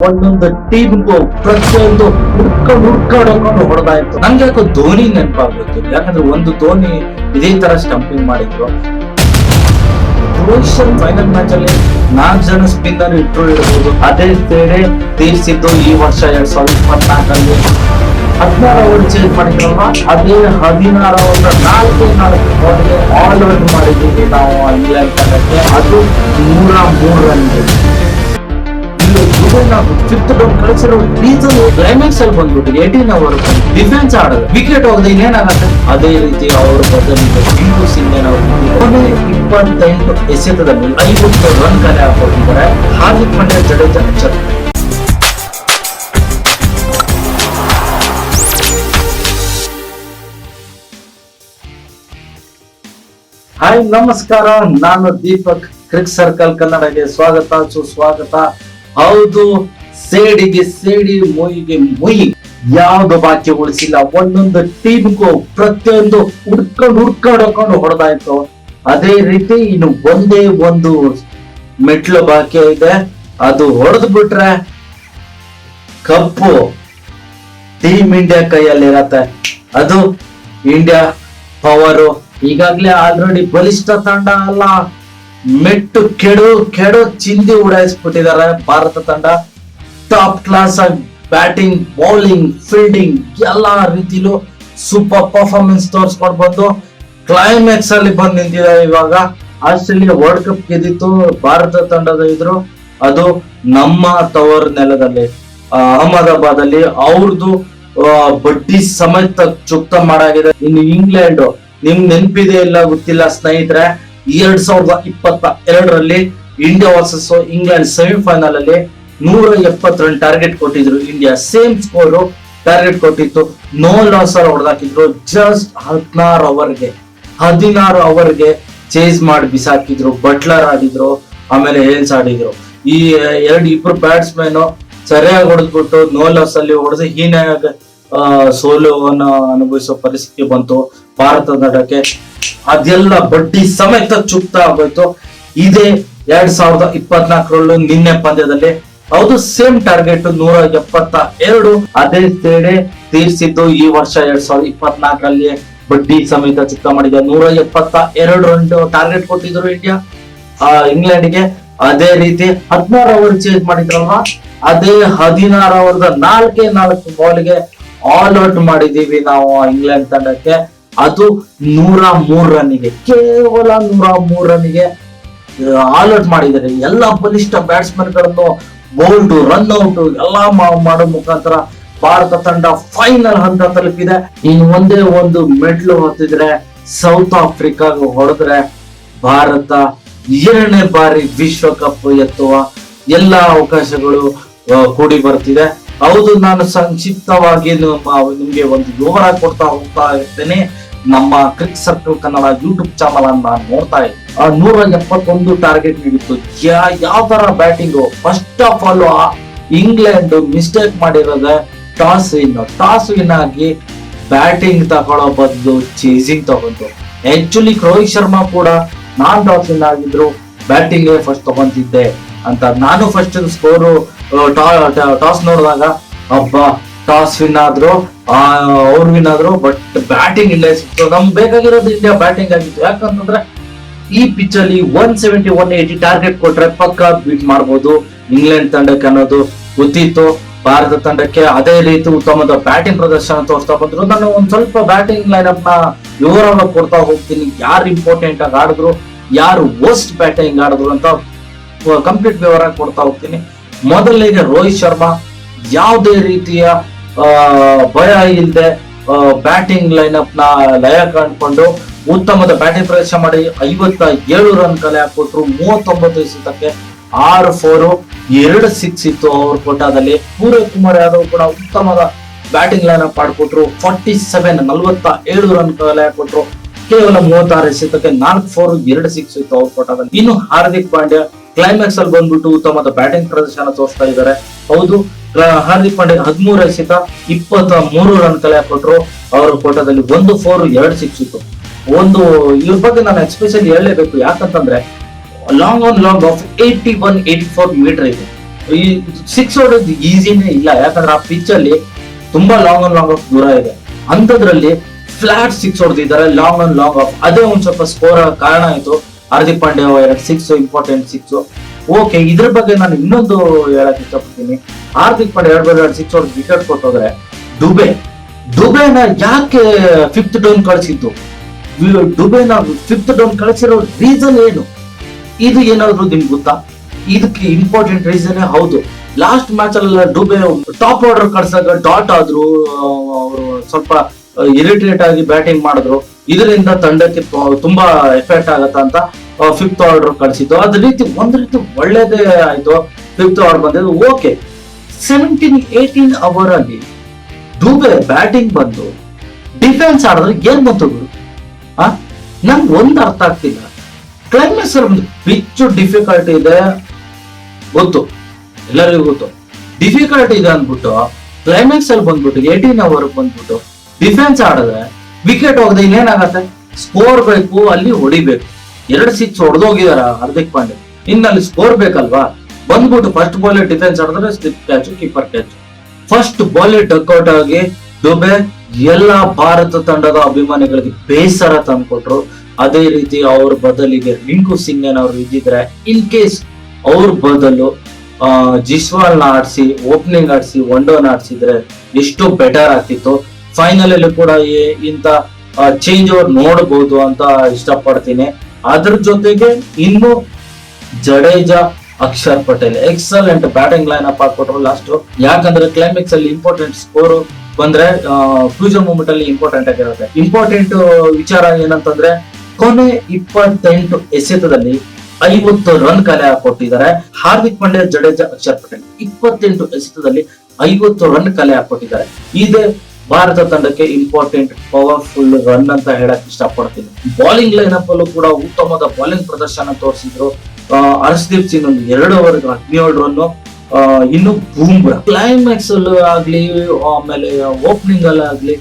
ಒಂದೊಂದು ಟೀಮ್ಗೂ ಪ್ರತಿಯೊಂದು ಹುಡ್ಕ ಹುಡ್ಕೊಂಡು ಹೊಡೆದಾಯ್ತು ನಂಗೆ ಯಾಕೋ ಧೋನಿ ನೆನಪಾಗ್ಬೇಕು ಯಾಕಂದ್ರೆ ಒಂದು ಧೋನಿ ಇದೇ ತರ ಸ್ಟಂಪಿಂಗ್ ಮಾಡಿದ್ರು. ಫೈನಲ್ ಮ್ಯಾಚ್ ಅಲ್ಲಿ ನಾಲ್ಕು ಜನ ಸ್ಪಿನ್ನರ್ ಇಟ್ರು ಇಡಬಹುದು ಅದೇ ಬೇರೆ ತೀರ್ಸಿದ್ದು ಈ ವರ್ಷ ಎರಡ್ ಸಾವಿರದ ಇಪ್ಪತ್ನಾಲ್ಕಲ್ಲಿ ಹದಿನಾರು ಓವರ್ ಚೇಂಜ್ ಮಾಡಿದ್ರಲ್ವಾ? ಅದೇ ಹದಿನಾರು ಓವರ್ ನಾಲ್ಕು ನಾಲ್ಕು ಓವರ್ಗೆ ಆಲ್ ಔಟ್ ಮಾಡಿದ್ದೀವಿ ನಾವು ಇಂಗ್ಲೆಂಡ್ ತಂಡಕ್ಕೆ ಅದು ನೂರ ಮೂರು ಅವರ್ ಡಿಫೆನ್ಸ್ ಆಡೋದು. ವಿಕೆಟ್ ಹೋಗದೆ ಇನ್ನೇನಾಗತ್ತೆ? ಅದೇ ರೀತಿ ಅವ್ರ ಬದಲಿಗೆ ಇಂಟು ಇಪ್ಪತ್ತೆಂಟು ಎಸೆತದಲ್ಲಿ ಐವತ್ತು ರನ್ ಕಲೆ ಹಾಕೊಂಡಿದ್ದಾರೆ ಹಾರ್ದಿಕ್ ಪಾಂಡ್ಯ ಜಡೇಜಾ ಹಾಯ್, ನಮಸ್ಕಾರ. ನಾನು ದೀಪಕ್, ಕ್ರಿಕ್ ಸರ್ಕಲ್ ಕನ್ನಡಗೆ ಸ್ವಾಗತ, ಸುಸ್ವಾಗತ. ಹೌದು, ಸೇಡಿಗೆ ಸೇಡಿ, ಮೊಯಿಗೆ ಮೊಯಿ. ಯಾವ್ದು ಬಾಕಿ ಉಳಿಸಿಲ್ಲ ಒಂದೊಂದು ಟೀಮ್ಗೂ ಪ್ರತಿಯೊಂದು ಹುಡ್ಕೊಂಡು ಹುಡ್ಕೊಂಡು ಹಾಕೊಂಡು ಹೊಡೆದಾಯ್ತು. ಅದೇ ರೀತಿ ಇನ್ನು ಒಂದೇ ಒಂದು ಮೆಟ್ಲು ಬಾಕಿ ಇದೆ. ಅದು ಹೊಡೆದು ಬಿಟ್ರೆ ಕಪ್ಪು ಟೀಮ್ ಇಂಡಿಯಾ ಕೈಯಲ್ಲಿರತ್ತೆ. ಅದು ಇಂಡಿಯಾ ಪವರು. ಈಗಾಗ್ಲೇ ಆಲ್ರೆಡಿ ಬಲಿಷ್ಠ ತಂಡ ಅಲ್ಲ. ಮೆಟ್ಟು ಕೆಡು ಕೆಡು ಚಿಂದಿ ಉಡಾಯಿಸ್ಬಿಟ್ಟಿದ್ದಾರೆ. ಭಾರತ ತಂಡ ಟಾಪ್ ಕ್ಲಾಸ್ ಆಗಿ ಬ್ಯಾಟಿಂಗ್ ಬೌಲಿಂಗ್ ಫೀಲ್ಡಿಂಗ್ ಎಲ್ಲ ರೀತಿಲೂ ಸೂಪರ್ ಪರ್ಫಾರ್ಮೆನ್ಸ್ ತೋರಿಸ್ಕೊಂಡು ಬಂದು ಕ್ಲೈಮ್ಯಾಕ್ಸ್ ಅಲ್ಲಿ ಬಂದು ನಿಂತಿದ್ದಾರೆ ಇವಾಗ. ಆಸ್ಟ್ರೇಲಿಯಾ ವರ್ಲ್ಡ್ ಕಪ್ ಗೆದ್ದಿತ್ತು. ಭಾರತ ತಂಡದ ಇದ್ರು ಅದು ನಮ್ಮ ತವರ್ ನೆಲದಲ್ಲಿ ಅಹಮದಾಬಾದ್ ಅಲ್ಲಿ ಅವ್ರದ್ದು ಬಡ್ಡಿ ಸಮೇತ ಚುಕ್ತ ಮಾಡಾಗಿದೆ. ಇನ್ನು ಇಂಗ್ಲೆಂಡ್ ನಿಮ್ ನೆನಪಿದೆ ಇಲ್ಲ ಗೊತ್ತಿಲ್ಲ ಸ್ನೇಹಿತರೆ. ಎರಡ್ ಸಾವಿರದ ಇಪ್ಪತ್ತ ಎರಡರಲ್ಲಿ ಇಂಡಿಯಾ ವರ್ಸಸ್ ಇಂಗ್ಲೆಂಡ್ ಸೆಮಿಫೈನಲ್ ಅಲ್ಲಿ ನೂರ ಎಪ್ಪತ್ತು ರನ್ ಟಾರ್ಗೆಟ್ ಕೊಟ್ಟಿದ್ರು ಇಂಡಿಯಾ. ಸೇಮ್ ಸ್ಕೋರ್ ಟಾರ್ಗೆಟ್ ಕೊಟ್ಟಿತ್ತು. ನೋ ಲಾಸ್ ಅಲ್ಲಿ ಹೊಡೆದಾಕಿದ್ರು. ಜಸ್ಟ್ ಹದಿನಾರು ಅವರ್ಗೆ ಹದಿನಾರು ಅವರ್ಗೆ ಚೇಸ್ ಮಾಡಿ ಬಿಸಾಕಿದ್ರು. ಬಟ್ಲರ್ ಆಡಿದ್ರು, ಆಮೇಲೆ ಹೇಲ್ಸ್ ಆಡಿದ್ರು. ಈ, ಎರಡು ಇಬ್ರು ಬ್ಯಾಟ್ಸ್ಮನ್ ಸರಿಯಾಗಿ ಹೊಡೆದ್ಬಿಟ್ಟು ನೋ ಲಾಸ್ ಅಲ್ಲಿ ಹೊಡೆದು ಹೀನಾಗ ಸೋಲುವನ್ನು ಅನುಭವಿಸೋ ಪರಿಸ್ಥಿತಿ ಬಂತು. ಭಾರತ ತಂಡಕ್ಕೆ ಅದೆಲ್ಲ ಬಡ್ಡಿ ಸಮೇತ ಚುಕ್ತಾ ಆಗೋಯ್ತು. ಇದೇ ಎರಡ್ ಸಾವಿರದ ಇಪ್ಪತ್ನಾಲ್ಕರಲ್ಲೂ ನಿನ್ನೆ ಪಂದ್ಯದಲ್ಲಿ ಹೌದು ಸೇಮ್ ಟಾರ್ಗೆಟ್ ನೂರ ಎಪ್ಪತ್ತ ಎರಡು. ಅದೇ ತೇಡೆ ತೀರ್ಸಿದ್ದು ಈ ವರ್ಷ ಎರಡ್ ಸಾವಿರದ ಇಪ್ಪತ್ನಾಲ್ಕರಲ್ಲಿ ಬಡ್ಡಿ ಸಮೇತ ಚುಕ್ತ ಮಾಡಿದೆ. ನೂರ ಎಪ್ಪತ್ತ ಎರಡು ರನ್ ಟಾರ್ಗೆಟ್ ಕೊಟ್ಟಿದ್ರು ಇಂಡಿಯಾ ಆ, ಇಂಗ್ಲೆಂಡ್ಗೆ ಅದೇ ರೀತಿ ಹದಿನಾರು ಓವರ್ ಚೇಂಜ್ ಮಾಡಿದ್ರಲ್ವಾ? ಅದೇ ಹದಿನಾರು ಓವರ್ದ ನಾಲ್ಕೇ ನಾಲ್ಕು ಬಾಲ್ಗೆ ಆಲ್ ಔಟ್ ಮಾಡಿದೀವಿ ನಾವು ಇಂಗ್ಲೆಂಡ್ ತಂಡಕ್ಕೆ. ಅದು ನೂರ ಮೂರ್ ರನ್ನಿಗೆ, ಕೇವಲ ನೂರ ಮೂರ್ ರನ್ನಿಗೆ ಆಲ್ ಔಟ್ ಮಾಡಿದ್ದಾರೆ. ಎಲ್ಲ ಬಲಿಷ್ಠ ಬ್ಯಾಟ್ಸ್ಮನ್ಗಳನ್ನು ಬೋಲ್ಡ್ ರನ್ ಔಟ್ ಎಲ್ಲಾ ಮಾಡೋ ಮುಖಾಂತರ ಭಾರತ ತಂಡ ಫೈನಲ್ ಹಂತ ತಲುಪಿದೆ. ಇನ್ ಒಂದೇ ಒಂದು ಮೆಡ್ಲು ಹೊತ್ತಿದ್ರೆ ಸೌತ್ ಆಫ್ರಿಕಾಗ ಹೊಡೆದ್ರೆ ಭಾರತ ಎರಡನೇ ಬಾರಿ ವಿಶ್ವಕಪ್ ಎತ್ತುವ ಎಲ್ಲ ಅವಕಾಶಗಳು ಕೂಡಿ ಬರ್ತಿದೆ. ಹೌದು, ನಾನು ಸಂಕ್ಷಿಪ್ತವಾಗಿ ನಿಮ್ಗೆ ಒಂದು ವಿವರ ಕೊಡ್ತಾ ಹೋಗ್ತಾ ಇರ್ತೇನೆ. ನಮ್ಮ cric circle Kannada YouTube channel ಅನ್ನ ನಾನು ನೋಡ್ತಾ ಇದ್ದೀನಿ. ನೂರ ಎಪ್ಪತ್ತೊಂದು ಟಾರ್ಗೆಟ್ ನೀಡಿತ್ತು ಯಾವ ತರ batting first of all England mistake ಮಾಡಿರೋದ toss win toss win ಆಗಿ ಬ್ಯಾಟಿಂಗ್ ತಗೊಳ್ಳೋ ಬದಲು ಚೇಸಿಂಗ್ ತಗೊಂಡು ಆಕ್ಚುಲಿ ರೋಹಿತ್ ಶರ್ಮಾ ಕೂಡ ನಾನ್ ಟಾಸ್ ವಿನ್ ಆಗಿದ್ರು ಬ್ಯಾಟಿಂಗ್ ಫಸ್ಟ್ ತಗೊಂತಿದ್ದೆ ಅಂತ. ನಾನು ಫಸ್ಟ್ ಸ್ಕೋರು ಟಾಸ್ ನೋಡಿದಾಗ, ಅಬ್ಬ, ಟಾಸ್ ವಿನ್ ಆದ್ರು ಅವ್ರು ವಿನ್ ಆದ್ರು ಬಟ್ ಬ್ಯಾಟಿಂಗ್ ಇಲ್ಲ ಸಿಕ್ತು ನಮ್ಗೆ ಬೇಕಾಗಿರೋದು ಇಂಡಿಯಾ ಬ್ಯಾಟಿಂಗ್ ಆಗಿತ್ತು. ಯಾಕಂತಂದ್ರೆ, ಈ ಪಿಚ್ ಅಲ್ಲಿ one seventy one eighty target ಕೊಟ್ರೆ ಪಕ್ಕ ಬೀಟ್ ಮಾಡ್ಬೋದು. ಇಂಗ್ಲೆಂಡ್ ತಂಡಕ್ಕೆ ಅನ್ನೋದು ಗೊತ್ತಿತ್ತು. ಭಾರತ ತಂಡಕ್ಕೆ ಅದೇ ರೀತಿ ಉತ್ತಮದ ಬ್ಯಾಟಿಂಗ್ ಪ್ರದರ್ಶನ ತೋರಿಸ್ತಾ ಬಂದ್ರು. ನಾನು ಒಂದ್ ಸ್ವಲ್ಪ ಬ್ಯಾಟಿಂಗ್ ಲೈನಪ್ನ ವಿವರವನ್ನು ಕೊಡ್ತಾ ಹೋಗ್ತೀನಿ. ಯಾರು ಇಂಪಾರ್ಟೆಂಟ್ ಆಗಿ ಆಡಿದ್ರು, ಯಾರು ವರ್ಸ್ಟ್ ಬ್ಯಾಟಿಂಗ್ ಆಡಿದ್ರು ಅಂತ ಕಂಪ್ಲೀಟ್ ವಿವರ ಕೊಡ್ತಾ ಹೋಗ್ತೀನಿ. ಮೊದಲಿಗೆ ರೋಹಿತ್ ಶರ್ಮಾ ಯಾವುದೇ ರೀತಿಯ ಭಯ ಇಲ್ಲದೆ ಬ್ಯಾಟಿಂಗ್ ಲೈನ್ಅಪ್ನ ಲಯ ಕಂಡುಕೊಂಡು ಉತ್ತಮದ ಬ್ಯಾಟಿಂಗ್ ಪ್ರದರ್ಶನ ಮಾಡಿ ಐವತ್ತ ಏಳು ರನ್ ಕಲೆ ಹಾಕೊಟ್ರು ಮೂವತ್ತೊಂಬತ್ತು ಎಸೆತಕ್ಕೆ ಆರು ಫೋರು ಎರಡು ಸಿಕ್ಸ್ ಇತ್ತು ಅವ್ರ ಕೋಟಾದಲ್ಲಿ. ಸೂರ್ಯ ಕುಮಾರ್ ಯಾದವ್ ಕೂಡ ಉತ್ತಮದ ಬ್ಯಾಟಿಂಗ್ ಲೈನ್ಅಪ್ ಮಾಡಿಕೊಟ್ರು. ಫಾರ್ಟಿ ಸೆವೆನ್ ನಲ್ವತ್ತ ಏಳು ರನ್ ಕಲೆ ಹಾಕೊಟ್ರು ಕೇವಲ ಮೂವತ್ತಾರು ಎಸೆತಕ್ಕೆ ನಾಲ್ಕು ಫೋರ್ ಎರಡು ಸಿಕ್ಸ್ ಇತ್ತು ಅವ್ರ ಕೋಟಾದಲ್ಲಿ. ಇನ್ನು ಹಾರ್ದಿಕ್ ಪಾಂಡ್ಯ ಕ್ಲೈಮ್ಯಾಕ್ಸ್ ಅಲ್ಲಿ ಬಂದ್ಬಿಟ್ಟು ಉತ್ತಮವಾದ ಬ್ಯಾಟಿಂಗ್ ಪ್ರದರ್ಶನ ತೋರಿಸ್ತಾ ಇದ್ದಾರೆ. ಹೌದು ಹಾರ್ದಿಕ್ ಪಾಂಡ್ಯ ಹದಿಮೂರು ಎಸೆತ ಇಪ್ಪತ್ತ ಮೂರು ರನ್ ಕಲೆ ಹಾಕೊಟ್ರು ಅವರ ಕೋಟದಲ್ಲಿ ಒಂದು ಫೋರ್ ಎರಡು ಸಿಕ್ಸ್ ಇತ್ತು. ಒಂದು, ಇವ್ರ ಬಗ್ಗೆ ನಾನು ಎಕ್ಸ್ಪೆಷಲಿ ಹೇಳಲೇಬೇಕು. ಯಾಕಂತಂದ್ರೆ long on long off eighty one eighty four meter ಇದೆ. ಈ ಸಿಕ್ಸ್ ಹೊಡೋದು ಈಸಿನೇ ಇಲ್ಲ. ಯಾಕಂದ್ರೆ ಆ ಪಿಚ್ ಅಲ್ಲಿ ತುಂಬಾ ಲಾಂಗ್ ಆನ್ ಲಾಂಗ್ ಆಫ್ ದೂರ ಇದೆ. ಅಂತದ್ರಲ್ಲಿ ಫ್ಲಾಟ್ ಸಿಕ್ಸ್ ಹೊಡೆದಿದ್ದಾರೆ ಲಾಂಗ್ ಆನ್ ಲಾಂಗ್ ಆಫ್ ಅದೇ ಒಂದ್ ಸ್ವಲ್ಪ ಸ್ಕೋರ್ ಕಾರಣ ಆಯ್ತು. ಹಾರ್ದಿಕ್ ಪಾಂಡ್ಯ ಎರಡು ಸಿಕ್ಸ್ ಇಂಪಾರ್ಟೆಂಟ್ ಸಿಕ್ಸ್ ಓಕೆ ಇದ್ರ ಬಗ್ಗೆ ನಾನು ಇನ್ನೊಂದು ಹೇಳಕ್ ಇಷ್ಟಪಡ್ತೀನಿ. ಹಾರ್ದಿಕ್ ಪಾಂಡೆ ಎರಡು ಎರಡು ಸಿಕ್ಸ್ ಅವ್ರಿಗೆ ವಿಕೆಟ್ ಕೊಟ್ಟೋದ್ರೆ ದುಬೆ, ದುಬೆನ ಯಾಕೆ ಫಿಫ್ತ್ ಡೌನ್ ಕಳಿಸಿದ್ದು? ದುಬೆನ ಫಿಫ್ತ್ ಡೌನ್ ಕಳಿಸಿರೋ ರೀಸನ್ ಏನು? ಇದು ಏನಾದ್ರು ನಿಮ್ಗೆ ಗೊತ್ತಾ? ಇದಕ್ಕೆ ಇಂಪಾರ್ಟೆಂಟ್ ರೀಸನ್ ಹೌದು. ಲಾಸ್ಟ್ ಮ್ಯಾಚ್ ಅಲ್ಲ ಡುಬೆ ಟಾಪ್ ಆರ್ಡರ್ ಕಳ್ಸಾಗ ಡಾಟ್ ಆದ್ರು, ಅವರು ಸ್ವಲ್ಪ ಇರಿಟೇಟ್ ಆಗಿ ಬ್ಯಾಟಿಂಗ್ ಮಾಡಿದ್ರು. ಇದರಿಂದ ತಂಡಕ್ಕೆ ತುಂಬಾ ಎಫೆಕ್ಟ್ ಆಗತ್ತ ಅಂತ ಫಿಫ್ತ್ ಆರ್ಡರ್ ಕಳಿಸಿದ್ದು. ಅದ ರೀತಿ ಒಂದ್ ರೀತಿ ಒಳ್ಳೇದೇ ಆಯ್ತು. ಫಿಫ್ತ್ ಆರ್ಡರ್ ಬಂದಿದ್ದು. ಓಕೆ ಸೆವೆಂಟೀನ್ ಏಯ್ಟೀನ್ ಅವರ್ ಅಲ್ಲಿ ದುಬೆ ಬ್ಯಾಟಿಂಗ್ ಬಂದು ಡಿಫೆನ್ಸ್ ಆಡಿದ್ರೆ ಏನ್ ಬಂತು ಆ? ನಂಗೆ ಒಂದ್ ಅರ್ಥ ಆಗ್ತಿಲ್ಲ. ಕ್ಲೈಮ್ಯಾಕ್ಸ್ ಒಂದು ಪಿಚ್ಚು ಡಿಫಿಕಲ್ಟಿ ಇದೆ. ಗೊತ್ತು. ಎಲ್ಲರಿಗೂ ಗೊತ್ತು. ಡಿಫಿಕಲ್ಟಿ ಇದೆ ಅಂದ್ಬಿಟ್ಟು ಕ್ಲೈಮ್ಯಾಕ್ಸ್ ಅಲ್ಲಿ ಬಂದ್ಬಿಟ್ಟು ಏಯ್ಟೀನ್ ಅವರ್ ಬಂದ್ಬಿಟ್ಟು ಡಿಫೆನ್ಸ್ ಆಡಿದ್ರೆ ವಿಕೆಟ್ ಹೋಗದೆ ಇನ್ನೇನಾಗತ್ತೆ? ಸ್ಕೋರ್ ಬೇಕು, ಅಲ್ಲಿ ಹೊಡಿಬೇಕು. ಎರಡು ಸಿಕ್ಸ್ ಹೊಡೆದೋಗಿದಾರ ಹಾರ್ದಿಕ್ ಪಾಂಡೆ ಇನ್ನಲ್ಲಿ ಸ್ಕೋರ್ ಬೇಕಲ್ವಾ? ಬಂದ್ಬಿಟ್ಟು ಫಸ್ಟ್ ಬಾಲ್ ಡಿಫೆನ್ಸ್ ಆಡಿದ್ರೆ slip catch keeper catch first ball duck out ಆಗಿ ದುಬೆ ಎಲ್ಲ ಭಾರತ ತಂಡದ ಅಭಿಮಾನಿಗಳಿಗೆ ಬೇಸರ ತಂದ್ಕೊಟ್ರು. ಅದೇ ರೀತಿ ಅವ್ರ ಬದಲಿಗೆ ರಿಂಕು ಸಿಂಗ್ ಅವರು ಇದ್ದಿದ್ರೆ ಇನ್ ಕೇಸ್ ಅವ್ರ ಬದಲು ಜಿಸ್ವಾಲ್ನ ಆಡಿಸಿ ಓಪನಿಂಗ್ ಆಡಿಸಿ ಒನ್ ಡೌನ್ ಆಡಿಸಿದ್ರೆ ಎಷ್ಟು ಬೆಟರ್ ಆಗ್ತಿತ್ತು? ಫೈನಲ್ ಅಲ್ಲಿ ಕೂಡ ಇಂತ ಚೇಂಜ್ ಓವರ್ ನೋಡಬಹುದು ಅಂತ ಇಷ್ಟಪಡ್ತೀನಿ. ಅದ್ರ ಜೊತೆಗೆ ಇನ್ನು Jadeja Akshar Patel excellent batting line up ಹಾಕೊಟ್ರು last ಯಾಕಂದ್ರೆ ಕ್ಲೈಮ್ಯಾಕ್ಸ್ ಅಲ್ಲಿ ಇಂಪಾರ್ಟೆಂಟ್ ಸ್ಕೋರ್ ಬಂದ್ರೆ ಫ್ಯೂಚರ್ ಮೂಮೆಂಟ್ ಅಲ್ಲಿ ಇಂಪಾರ್ಟೆಂಟ್ ಆಗಿರುತ್ತೆ. ಇಂಪಾರ್ಟೆಂಟ್ ವಿಚಾರ ಏನಂತಂದ್ರೆ, ಕೊನೆ ಇಪ್ಪತ್ತೆಂಟು ಎಸೆತದಲ್ಲಿ ಐವತ್ತು ರನ್ ಕಲೆ ಹಾಕೊಟ್ಟಿದ್ದಾರೆ ಹಾರ್ದಿಕ್ ಪಾಂಡ್ಯ, ಜಡೇಜಾ, ಅಕ್ಷರ್ ಪಟೇಲ್, ಇಪ್ಪತ್ತೆಂಟು ಎಸೆತದಲ್ಲಿ ಐವತ್ತು ರನ್ ಕಲೆ ಹಾಕೊಟ್ಟಿದ್ದಾರೆ ಇದೇ ಭಾರತ ತಂಡಕ್ಕೆ ಇಂಪಾರ್ಟೆಂಟ್ ಪವರ್ಫುಲ್ ರನ್ ಅಂತ ಹೇಳಕ್ ಇಷ್ಟಪಡ್ತೀನಿ. ಬೌಲಿಂಗ್ ಲೈನ್ ಅಪ್ ಅಲ್ಲೂ ಕೂಡ ಉತ್ತಮವಾದ ಬೌಲಿಂಗ್ ಪ್ರದರ್ಶನ ತೋರಿಸಿದ್ರು. ಹರ್ಷದೀಪ್ ಸಿಂಗ್ ಒಂದು ಎರಡು ಓವರ್ ಹದಿನೇಳು ರನ್ ಇನ್ನು ಬೂಮ್ರಾ ಕ್ಲೈಮ್ಯಾಕ್ಸ್ ಅಲ್ಲಿ ಆಗ್ಲಿ, ಆಮೇಲೆ ಓಪನಿಂಗ್ ಅಲ್ಲಿ ಆಗ್ಲಿ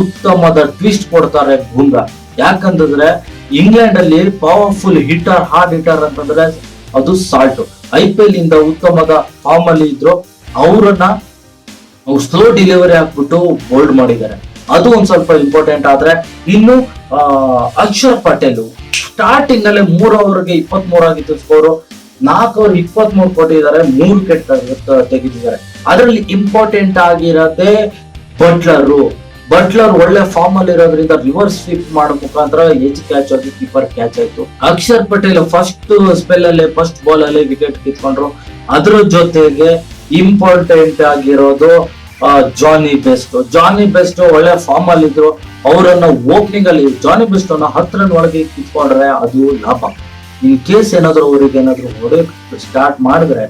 ಉತ್ತಮದ ಟ್ವಿಸ್ಟ್ ಕೊಡ್ತಾರೆ ಬೂಮ್ರಾ. ಯಾಕಂತಂದ್ರೆ ಇಂಗ್ಲೆಂಡ್ ಅಲ್ಲಿ ಪವರ್ಫುಲ್ ಹಿಟರ್ ಹಾರ್ಡ್ ಹಿಟರ್ ಅಂತಂದ್ರೆ ಅದು ಸಾಲ್ಟ್. ಐ ಪಿ ಎಲ್ ಇಂದ ಉತ್ತಮದ ಫಾರ್ಮ್ ಅಲ್ಲಿ ಇದ್ರು. ಅವರನ್ನ ಸ್ಲೋ ಡೆಲಿವರಿ ಹಾಕ್ಬಿಟ್ಟು ಬೋಲ್ಡ್ ಮಾಡಿದ್ದಾರೆ. ಅದು ಒಂದ್ ಸ್ವಲ್ಪ ಇಂಪಾರ್ಟೆಂಟ್ ಆದ್ರೆ ಇನ್ನು ಅಕ್ಷರ್ ಪಟೇಲ್ ಸ್ಟಾರ್ಟಿಂಗ್ ನಲ್ಲೇ ಮೂರ್ ಓವರ್ಗೆ ಇಪ್ಪತ್ತ್ ಮೂರ್ ಆಗಿತ್ತು ಸ್ಕೋರ್ ನಾಲ್ಕು ಓವರ್ ಇಪ್ಪತ್ತ್ ಮೂರು ಕೊಟ್ಟಿದ್ದಾರೆ, ಮೂರು ಕೆಟ್ಟ ತೆಗೆದಿದ್ದಾರೆ. ಅದರಲ್ಲಿ ಇಂಪಾರ್ಟೆಂಟ್ ಆಗಿರೋದೇ ಬಟ್ಲರ್. ಬಟ್ಲರ್ ಒಳ್ಳೆ ಫಾರ್ಮ್ ಅಲ್ಲಿ ಇರೋದ್ರಿಂದ ರಿವರ್ಸ್ ಸ್ವೀಪ್ ಮಾಡೋ ಮುಖಾಂತರ ಏಜ್ ಕ್ಯಾಚ್ ಆಗಿ ಕೀಪರ್ ಕ್ಯಾಚ್ ಆಯ್ತು. ಅಕ್ಷರ್ ಪಟೇಲ್ ಫಸ್ಟ್ ಸ್ಪೆಲ್ ಅಲ್ಲಿ ಫಸ್ಟ್ ಬಾಲ್ ಅಲ್ಲಿ ವಿಕೆಟ್ ಕಿತ್ಕೊಂಡ್ರು ಅದ್ರ ಜೊತೆಗೆ ಇಂಪಾರ್ಟೆಂಟ್ ಆಗಿರೋದು ಜಾನಿ ಬೆಸ್ಟ್ ಜಾನಿ ಬೆಸ್ಟ್ ಒಳ್ಳೆ ಫಾರ್ಮ್ ಅಲ್ಲಿ ಇದ್ರು. ಅವರನ್ನ ಓಪನಿಂಗ್ ಅಲ್ಲಿ ಜಾನಿ ಬೆಸ್ಟ್ ಅನ್ನ ಹತ್ತು ರನ್ ಒಳಗೆ ಕಿತ್ಕೊಂಡ್ರೆ ಅದು ಲಾಭ. ಇನ್ ಕೇಸ್ ಏನಾದ್ರು ಅವ್ರಿಗೆ ಏನಾದ್ರು ಹೊಡೆಯಕ್ ಸ್ಟಾರ್ಟ್ ಮಾಡಿದ್ರೆ,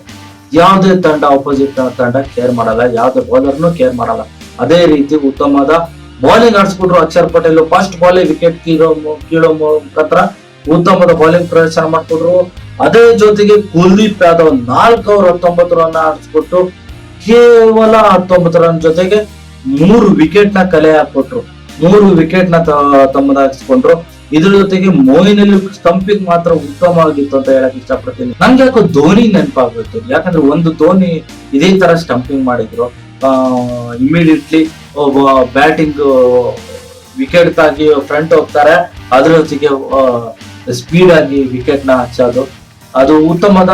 ಯಾವುದೇ ತಂಡ ಅಪೋಸಿಟ್ ತಂಡ ಕೇರ್ ಮಾಡಲ್ಲ. ಯಾವುದೇ ಬೌಲರ್ನು ಕೇರ್ ಮಾಡಲ್ಲ. ಅದೇ ರೀತಿ ಉತ್ತಮದ bowling ಆಡಿಸ್ಬಿಟ್ರು Akshar Patel. First ball wicket ಕೀಳೋ ಕೀಳೋ ಮುಖಾಂತರ ಉತ್ತಮದ ಬೌಲಿಂಗ್ ಪ್ರದರ್ಶನ ಮಾಡ್ಕೊಟ್ರು ಅದೇ ಜೊತೆಗೆ ಕುಲ್ದೀಪ್ ಯಾದವ್ ನಾಲ್ಕು ಓವರ್ ಹತ್ತೊಂಬತ್ತು ರನ್ ಆಡಿಸ್ಬಿಟ್ಟು ಕೇವಲ ಹತ್ತೊಂಬತ್ತು ರನ್ ಜೊತೆಗೆ ಮೂರು ವಿಕೆಟ್ನ ಕಲೆ ಹಾಕೊಟ್ರು ಮೂರು ವಿಕೆಟ್ನ ತಮ್ಮದಾಗಿಸ್ಕೊಂಡ್ರು ಇದ್ರ ಜೊತೆಗೆ ಮೋಯಿನಲ್ಲಿ ಸ್ಟಂಪಿಂಗ್ ಮಾತ್ರ ಉತ್ತಮವಾಗಿತ್ತು ಅಂತ ಹೇಳಕ್ ಇಷ್ಟಪಡ್ತೀನಿ. ನಂಗೆ ಯಾಕೋ ಧೋನಿ ನೆನಪಾಗುತ್ತೆ ಯಾಕಂದ್ರೆ ಒಂದು ಧೋನಿ ಇದೇ ತರ ಸ್ಟಂಪಿಂಗ್ ಮಾಡಿದ್ರು. ಇಮಿಡಿಯೇಟ್ಲಿ ಒಬ್ಬ ಬ್ಯಾಟಿಂಗ್ ವಿಕೆಟ್ ತಾಗಿ ಫ್ರಂಟ್ ಹೋಗ್ತಾರೆ. ಅದ್ರ ಜೊತೆಗೆ ಸ್ಪೀಡ್ ಆಗಿ ವಿಕೆಟ್ನ ಹಚ್ಚೋದು. ಅದು ಉತ್ತಮದ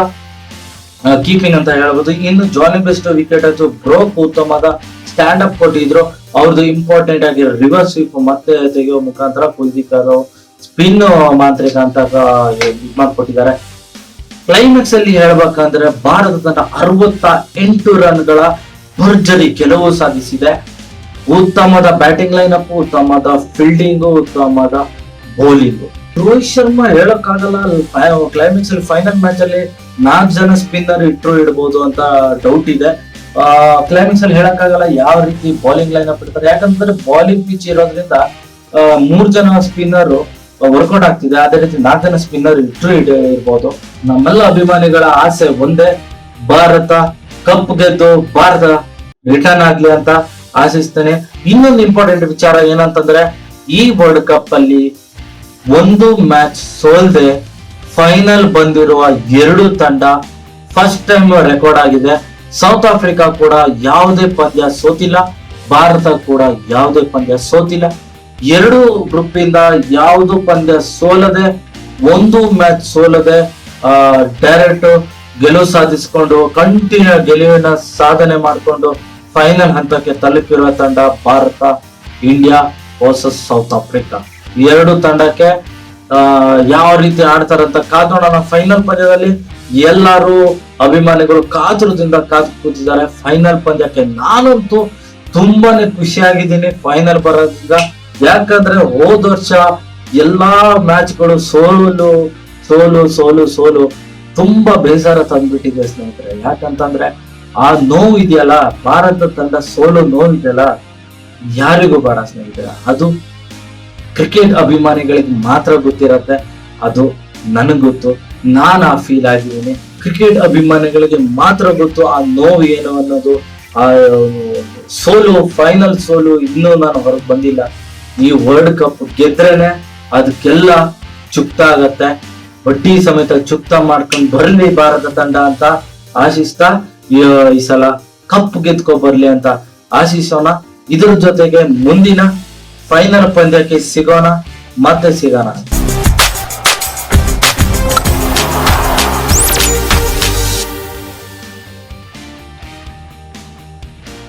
ಕೀಪಿಂಗ್ ಅಂತ ಹೇಳ್ಬೋದು. ಇನ್ನು ಜಾನಿ ಬೆಸ್ಟ್ ವಿಕೆಟ್ ಅದು ಬ್ರೋಕ್ ಉತ್ತಮದ ಸ್ಟ್ಯಾಂಡ್ ಅಪ್ ಕೊಟ್ಟಿದ್ರು ಅವ್ರದ್ದು ಇಂಪಾರ್ಟೆಂಟ್ ಆಗಿ ರಿವರ್ಸ್ ಸ್ವೀಪ್ ಮತ್ತೆ ತೆಗೆಯೋ ಮುಖಾಂತರ ಕುಲ್ದೀಪ್ ಸ್ಪಿನ್ ಮಾಂತ್ರಿಕ ಅಂತ ಮಾಡ್ಕೊಟ್ಟಿದ್ದಾರೆ. ಕ್ಲೈಮ್ಯಾಕ್ಸ್ ಅಲ್ಲಿ ಹೇಳ್ಬೇಕಂದ್ರೆ ಭಾರತ ತಂಡ ಅರವತ್ತ ಎಂಟು ರನ್ಗಳ ಭರ್ಜರಿ ಗೆಲುವು ಸಾಧಿಸಿದೆ. ಉತ್ತಮದ ಬ್ಯಾಟಿಂಗ್ ಲೈನ್ ಅಪ್ ಉತ್ತಮದ ಫೀಲ್ಡಿಂಗು ಉತ್ತಮದ ಬೌಲಿಂಗ್ ರೋಹಿತ್ ಶರ್ಮಾ ಹೇಳಕ್ಕಾಗಲ್ಲ ಕ್ಲೈಮ್ಯಾಕ್ಸ್ ಅಲ್ಲಿ ಫೈನಲ್ ಮ್ಯಾಚ್ ಅಲ್ಲಿ ನಾಲ್ಕು ಜನ ಸ್ಪಿನ್ನರ್ ಇಟ್ರು ಇಡ್ಬೋದು ಅಂತ ಡೌಟ್ ಇದೆ. ಕ್ಲೈಮ್ಯಾಕ್ಸ್ ಅಲ್ಲಿ ಹೇಳಕ್ಕಾಗಲ್ಲ ಯಾವ ರೀತಿ ಬೌಲಿಂಗ್ ಲೈನ್ ಅಪ್ ಇಡ್ತಾರೆ. ಯಾಕಂತಂದ್ರೆ ಬೌಲಿಂಗ್ ಪಿಚ್ ಇರೋದ್ರಿಂದ ಮೂರ್ ಜನ ಸ್ಪಿನ್ನರ್ ವರ್ಕೌಟ್ ಆಗ್ತಿದೆ. ಅದೇ ರೀತಿ ನಾಲ್ಕು ಜನ ಸ್ಪಿನ್ನರ್ ಇಟ್ರು ಇಡ ಇರ್ಬೋದು ನಮ್ಮೆಲ್ಲ ಅಭಿಮಾನಿಗಳ ಆಸೆ ಒಂದೇ, ಭಾರತ ಕಪ್ ಗೆದ್ದು ಭಾರತ ರಿಟರ್ನ್ ಆಗ್ಲಿ ಅಂತ ಆಶಿಸ್ತೇನೆ. ಇನ್ನೊಂದು ಇಂಪಾರ್ಟೆಂಟ್ ವಿಚಾರ ಏನಂತಂದ್ರೆ, ಈ ವರ್ಲ್ಡ್ ಕಪ್ ಅಲ್ಲಿ ಒಂದು ಮ್ಯಾಚ್ ಸೋಲ್ದೆ ಫೈನಲ್ ಬಂದಿರುವ ಎರಡು ತಂಡ ಫಸ್ಟ್ ಟೈಮ್ ರೆಕಾರ್ಡ್ ಆಗಿದೆ. ಸೌತ್ ಆಫ್ರಿಕಾ ಕೂಡ ಯಾವುದೇ ಪಂದ್ಯ ಸೋತಿಲ್ಲ. ಭಾರತ ಕೂಡ ಯಾವುದೇ ಪಂದ್ಯ ಸೋತಿಲ್ಲ. ಎರಡು ಗ್ರೂಪ್ ಇಂದ ಯಾವುದು ಪಂದ್ಯ ಸೋಲದೆ, ಒಂದು ಮ್ಯಾಚ್ ಸೋಲದೆ ಡೈರೆಕ್ಟ್ ಗೆಲುವು ಸಾಧಿಸಿಕೊಂಡು ಕಂಟಿನ್ಯೂ ಗೆಲುವಿನ ಸಾಧನೆ ಮಾಡಿಕೊಂಡು ಫೈನಲ್ ಹಂತಕ್ಕೆ ತಲುಪಿರುವ ತಂಡ Bharat India versus South Africa ಎರಡು ತಂಡಕ್ಕೆ ಯಾವ ರೀತಿ ಆಡ್ತಾರಂತ ಕಾದ್ ನೋಡೋಣ. ಫೈನಲ್ ಪಂದ್ಯದಲ್ಲಿ ಎಲ್ಲರೂ ಅಭಿಮಾನಿಗಳು ಕಾತುರದಿಂದ ಕಾದು ಕೂತಿದ್ದಾರೆ. ಫೈನಲ್ ಪಂದ್ಯಕ್ಕೆ ನಾನಂತೂ ತುಂಬಾನೇ ಖುಷಿಯಾಗಿದ್ದೀನಿ ಫೈನಲ್ ಬರೋದ್ರಿಂದ. ಯಾಕಂದ್ರೆ ಹೋದ ವರ್ಷ ಎಲ್ಲಾ ಮ್ಯಾಚ್ಗಳು ಸೋಲು ಸೋಲು ಸೋಲು ಸೋಲು ತುಂಬಾ ಬೇಸರ ತಂದ್ಬಿಟ್ಟಿದೆ ಸ್ನೇಹಿತರೆ. ಯಾಕಂತಂದ್ರೆ ಆ ನೋವು ಇದೆಯಲ್ಲ, ಭಾರತ ತಂಡ ಸೋಲು ನೋವು ಇದೆಯಲ್ಲ ಯಾರಿಗೂ ಬೇಡ ಸ್ನೇಹಿತರೆ. ಅದು ಕ್ರಿಕೆಟ್ ಅಭಿಮಾನಿಗಳಿಗೆ ಮಾತ್ರ ಗೊತ್ತಿರತ್ತೆ. ಅದು ನನಗೆ ಗೊತ್ತು. ನಾನು ಆ ಫೀಲ್ ಆಗಿದ್ದೀನಿ. ಕ್ರಿಕೆಟ್ ಅಭಿಮಾನಿಗಳಿಗೆ ಮಾತ್ರ ಗೊತ್ತು ಆ ನೋವು ಏನು ಅನ್ನೋದು. ಆ, ಸೋಲು ಫೈನಲ್ ಸೋಲು ಇನ್ನೂ ನಾನು ಹೊರಗೆ ಬಂದಿಲ್ಲ. ಈ ವರ್ಲ್ಡ್ ಕಪ್ ಗೆದ್ರೇನೆ ಅದಕ್ಕೆಲ್ಲ ಚುಕ್ತ ಆಗತ್ತೆ. ಬಡ್ಡಿ ಸಮೇತ ಚುಕ್ತ ಮಾಡ್ಕೊಂಡು ಬರಲಿ ಭಾರತ ತಂಡ ಅಂತ ಆಶಿಸ್ತಾ ಈ ಸಲ ಕಪ್ ಗೆದ್ಕೊ ಬರ್ಲಿ ಅಂತ ಆಶಿಸೋಣ. ಇದ್ರ ಜೊತೆಗೆ ಮುಂದಿನ ಫೈನಲ್ ಪಂದ್ಯಕ್ಕೆ ಸಿಗೋಣ ಮತ್ತೆ ಸಿಗೋಣ